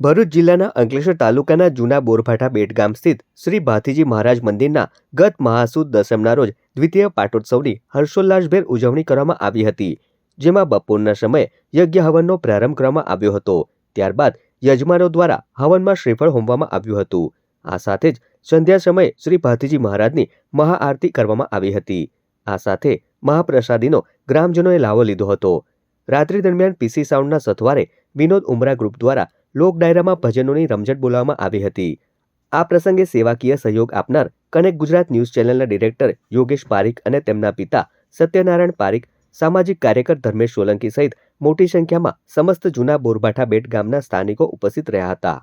ભરૂચ જિલ્લાના અંકલેશ્વર તાલુકાના જૂના બોરભાઠા બેટ ગામ સ્થિત શ્રી ભાથીજી મહારાજ મંદિરના ગત મહાસુદ દસમના રોજ દ્વિતીય પાટોત્સવની હર્ષોલ્લાસભેર ઉજવણી કરવામાં આવી હતી, જેમાં બપોરના સમયે યજ્ઞ હવનનો પ્રારંભ કરવામાં આવ્યો હતો. ત્યારબાદ યજમાનો દ્વારા હવનમાં શ્રીફળ હોમવામાં આવ્યું હતું. આ સાથે જ સંધ્યા સમયે શ્રી ભાથીજી મહારાજની મહાઆરતી કરવામાં આવી હતી. આ સાથે મહાપ્રસાદીનો ગ્રામજનોએ લાવો લીધો હતો. રાત્રિ દરમિયાન પીસી સાઉન્ડના સથવારે વિનોદ ઉમરા ગ્રુપ દ્વારા લોક ડાયરામાં ભજનોની રમઝટ બોલાવવામાં આવી હતી. આ પ્રસંગે સેવાકીય સહયોગ આપનાર કનેક્ટ ગુજરાત ન્યૂઝ ચેનલના ડિરેક્ટર યોગેશ પારીખ અને તેમના પિતા સત્યનારાયણ પારીખ, સામાજિક કાર્યકર ધર્મેશ સોલંકી સહિત મોટી સંખ્યામાં સમસ્ત જૂના બોરભાઠા બેટ ગામના સ્થાનિકો ઉપસ્થિત રહ્યા હતા.